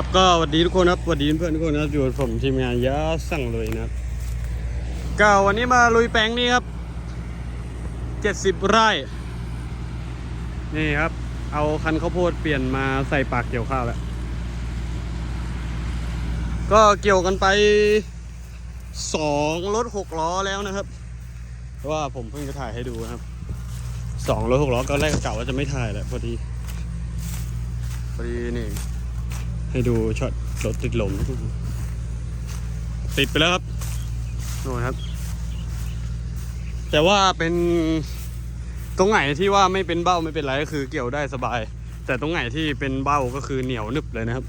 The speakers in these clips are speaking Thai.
ครับก็สวัสดีทุกคนครับสวัสดีเพื่อนทุกคนนะครับอยู่กับผมทีมงานยาสั่งเลยนะครับก็วันนี้มาลุยแปลงนี้ครับเจ็ดสิบไร่ นี่ครับ เอาคันข้าวโพดเปลี่ยนมาใส่ปากเกี่ยวข้าวแล้วก็เกี่ยวกันไปสองรถหกล้อแล้วนะครับเพราะว่าผมเพิ่งจะถ่ายให้ดูนะครับสองรถหกล้อก็แรกเก่าว่าจะไม่ถ่ายแหละพอดี พอดีนี่ ให้ดูช็อตรถติดลมติดไปแล้วครับนู่นครับ แต่ว่าเป็นตรงไหนที่ว่าไม่เป็นเบ้าไม่เป็นไรก็คือเกี่ยวได้สบาย แต่ตรงไหนที่เป็นเบ้าก็คือเหนียวนึบเลยนะครับ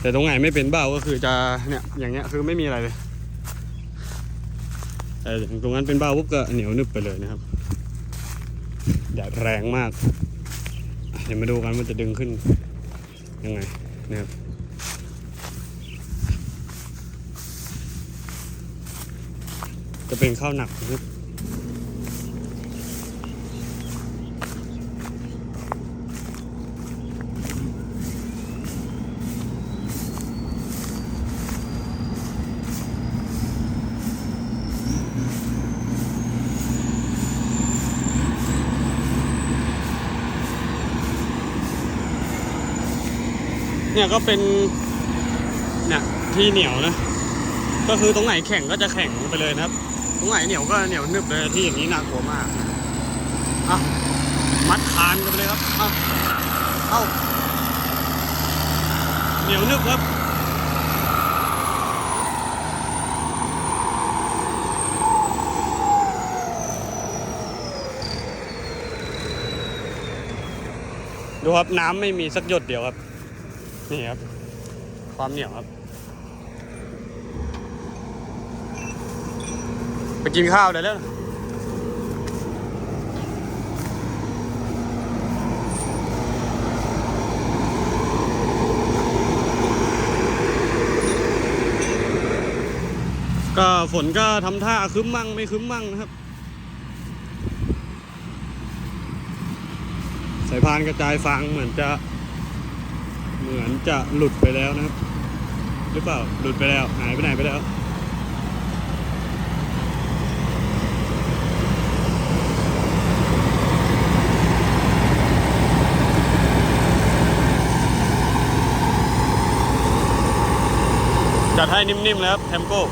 แต่ตรงไหนไม่เป็นเบ้าก็คือจะเนี่ยอย่างเงี้ยคือไม่มีอะไรเลยแต่ตรงนั้นเป็นเบ้าปุ๊บก็เหนียวนึบไปเลยนะครับแดดแรงมาก เดี๋ยวมาดูกันว่าจะดึงขึ้นยังไง นะครับจะเป็นข้าวหนักนะครับ เนี่ยก็เป็นเนี่ยที่เหนียวนะ ก็คือตรงไหนแข็งก็จะแข็งไปเลยนะครับ ตรงไหนเหนียวก็เหนียวนึบเลยที่อย่างนี้น่ากลัวมากอะมัดคานกันไปเลยครับเอาเอาเหนียวนึบครับดูครับน้ำไม่มีสักหยดเดียวครับ นี่ครับ ความเหนียวครับ ไปกินข้าวได้แล้วก็ฝนก็ทำท่าคึ้มมั่งไม่คึ้มมั่งนะครับ สายพานกระจายฟางเหมือนจะ เหมือนจะหลุดไปแล้วนะครับ หรือเปล่าหลุดไปแล้วหายไปไหนไปแล้วจัดให้นิ่มๆเลยครับแทมโก้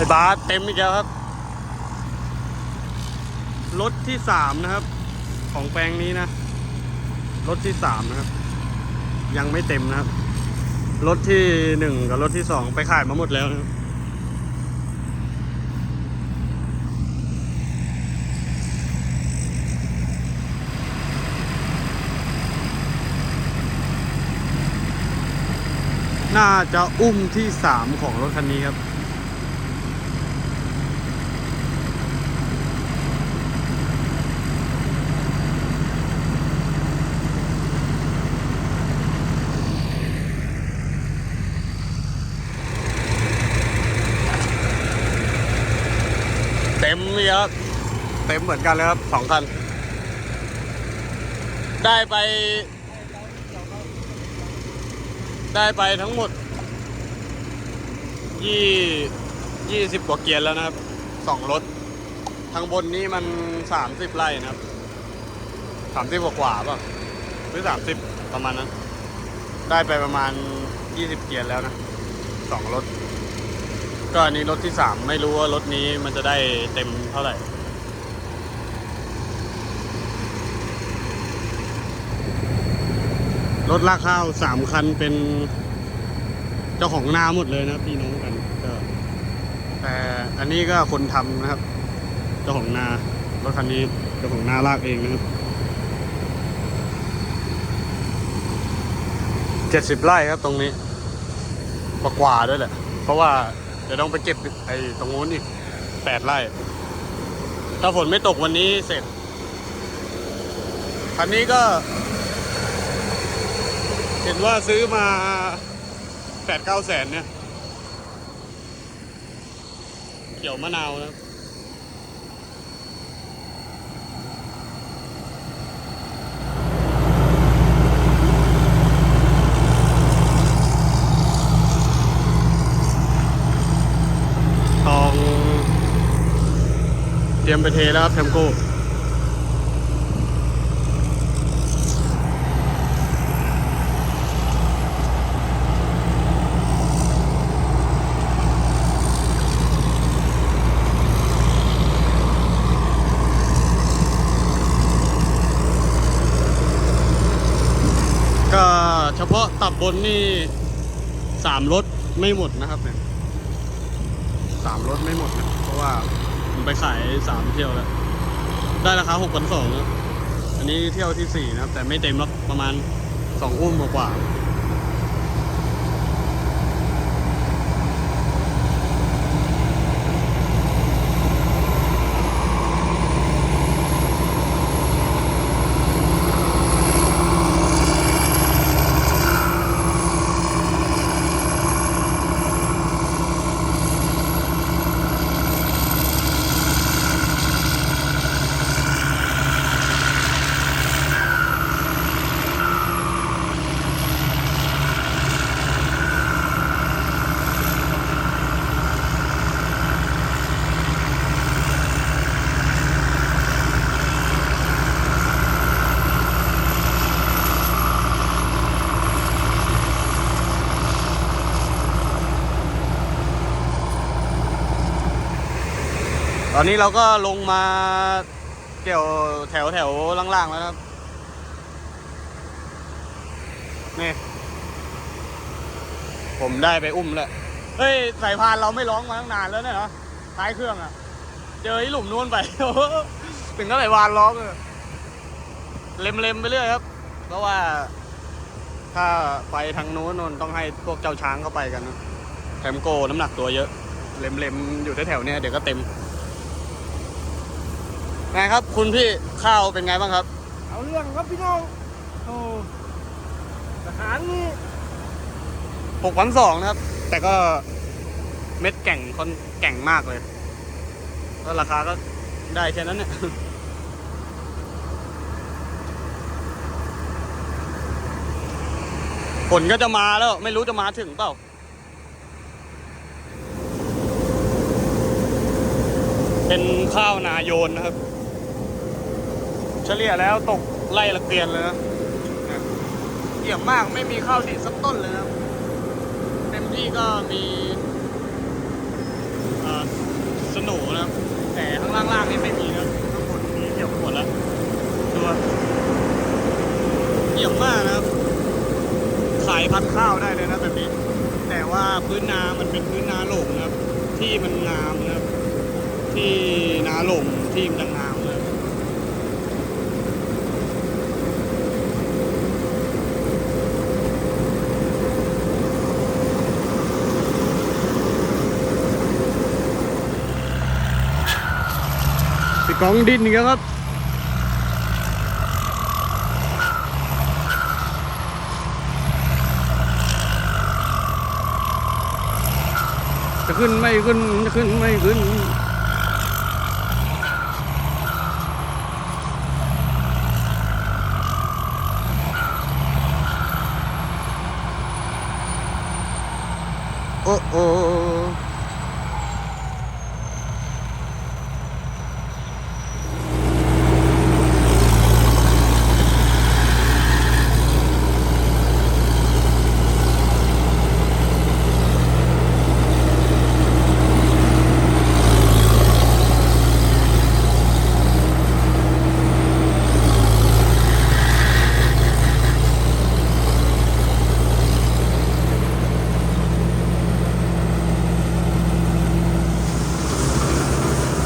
ไอ้บาสเต็มอีกแล้วครับ รถที่สามนะครับ ของแปลงนี้นะ รถที่สามนะครับ ยังไม่เต็มนะครับ รถที่หนึ่งกับรถที่สองไปขายมาหมดแล้วนะครับน่าจะอุ้มที่สามของรถคันนี้ครับ เต็มเลยครับ เต็มเหมือนกันเลยครับสองคัน ได้ไป ได้ไปทั้งหมดยี่ยี่สิบกว่าเกียร์แล้วนะครับสองรถทางบนนี้มันสามสิบไร่นะครับสามสิบกว่าป่ะหรือสามสิบประมาณนั้น ได้ไปประมาณยี่สิบเกียร์แล้วนะสองรถ ก็อันนี้รถที่สามไม่รู้ว่ารถนี้มันจะได้เต็มเท่าไหร่ รถลากข้าวสามคันเป็นเจ้าของนาหมดเลยนะพี่น้องกันก็แต่อันนี้ก็คนทำนะครับ เจ้าของนารถคันนี้เจ้าของนาลากเองนะครับเจ็ดสิบไร่ครับตรงนี้กว่าด้วยแหละ เพราะว่า จะต้องไปเก็บไอ้ตรงนู้นอีกแปดไร่ ถ้าฝนไม่ตกวันนี้เสร็จ คันนี้ก็ เห็นว่าซื้อมาแปดเก้าแสนเนี่ย เกี่ยวมะนาวนะครับ ทอง เต รียมไปเทแล้วครับแทมโก้ก็เฉพาะตับบนนี่สามรถไม่หมดนะครับเนี่ยสามรถไม่หมดนะเพราะว่า ผมไปขายสามเที่ยวแล้ว ได้ราคาหกพันสองอันนี้เที่ยวที่สี่นะครับ แต่ไม่เต็มหรอกประมาณสองอุ้มกว่า ตอนนี้เราก็ลงมาเกี่ยวแถวแถวล่างๆแล้วครับ นี่ ผมได้ไปอุ้มแล้ว เฮ้ย สายพานเราไม่ร้องมาตั้งนานแล้วเนี่ยเนาะท้ายเครื่องอะ่ะ เจอไอ้หลุมนู้นไป ถึงก็สายพานร้องเลยเล็มๆไปเรื่อยครับ เพราะว่า ถ้าไปทางนู้นนนต้องให้พวกเจ้าช้างเข้าไปกันนะแถมโกน้ำหนักตัวเยอะ เล็มๆอยู่แถวๆเนี้ยเดี๋ยวก็เต็ม ไงครับ คุณพี่ข้าวเป็นไงบ้างครับ เอาเรื่องครับพี่น้องโอ้ทหารนี่หกพันสองนะครับ แต่ก็เม็ดแก่งคนแก่งมากเลยแล้วราคาก็ได้แค่นั้นเนี่ยฝนก็จะมาแล้ว ไม่รู้จะมาถึงเปล่าเป็นข้าวนาโยนนะครับเฉลี่ยแล้วตกไล่ละเกียนเลยนะเกี่ยมมากไม่มีข้าวดีดสักต้นเลยนะครับเต็มที่ก็มีสโหนูนะแต่ข้างล่างๆนี่ไม่มีนะข้างบนมีเกี่ยวหมดแล้วตัวเกี่ยมมากนะครับขายพันข้าวได้เลยนะแบบนี้ แต่ว่าพื้นนามันเป็นพื้นนาหลงนะครับ ที่มันงามนะครับ ที่นาหลงที่มันงาม เลยพี่กองดินอีกแล้วครับจะขึ้นไม่ขึ้นจะขึ้นไม่ขึ้นโอ้โอ้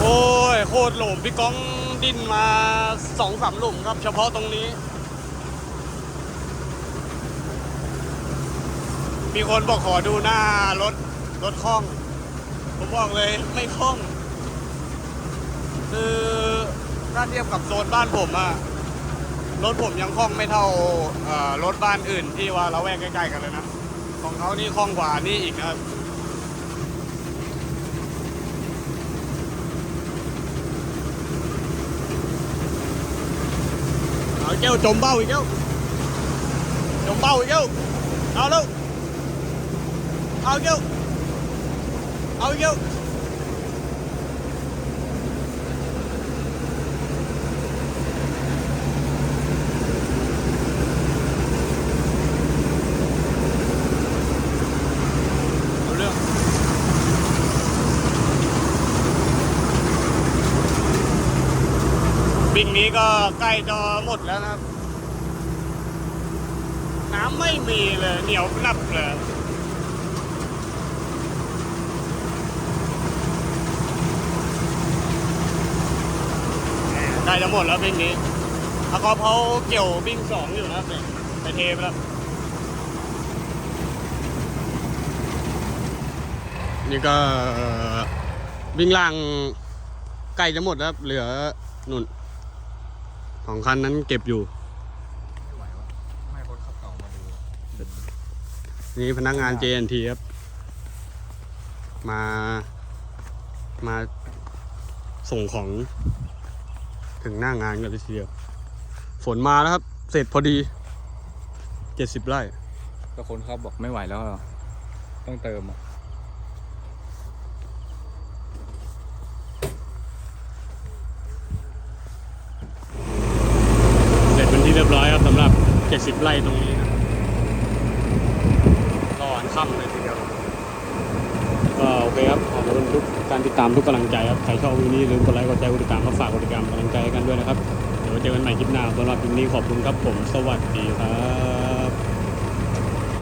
โอ้ย โคตรหลุมพี่ กองดินมาสองสามหลุมครับ เฉพาะตรงนี้ มีคนบอกขอดูหน้ารถรถคล่อง ผมบอกเลยไม่คล่อง คือถ้าเทียบกับโซนบ้านผมอะรถผมยังคล่องไม่เท่ารถบ้านอื่นที่ว่าเราแวกใกล้ๆกันเลยนะ ของเขานี่คล่องกว่านี่อีกนะครับ เอาอีกแก้วจมเบ้าอีกแก้วจมเบ้าอีกแก้วเอาแล้วเอาอีกแก้วเอาอีกแก้วเอาเรื่องบิง นี้ก็ใกล้จะหมดแล้วนะครับ น้ำไม่มีเลยเหนียวนับเลยใกล้จะหมดแล้วบิงนี้แล้วก็เขาเกี่ยวบิงสองอยู่นะครับเนี่ยไปเทไปแล้วนี่ก็บิงล่างใกล้จะหมดแล้วเหลือนุ่น สองคันนั้นเก็บอยู่ ไม่ไหววะไม่คนขับเก่ามาดูนี่พนักงาน JNT ครับ มา มาส่งของ ถึงหน้างานกันเลยทีเดียว ฝนมาแล้วครับ เสร็จพอดี เจ็ดสิบไร่ก็คนขาบบอกไม่ไหวแล้ว ต้องเติมอะ จ็ดสิบไร่ตรงนี้นะรออนค่ำเลยทีเดียว ก็โอเคครับ ขอบคุณทุกการติดตามทุกกำลังใจครับ ใครชอบวิดีโอนี้ลืมกดไลค์ กดแชร์กดติดตามก็ฝากกดติดตามกำลังใจกันด้วยนะครับ เดี๋ยวเจอกันใหม่คลิปหน้าสำหรับคลิปนี้ขอบคุณครับผม สวัสดีครับ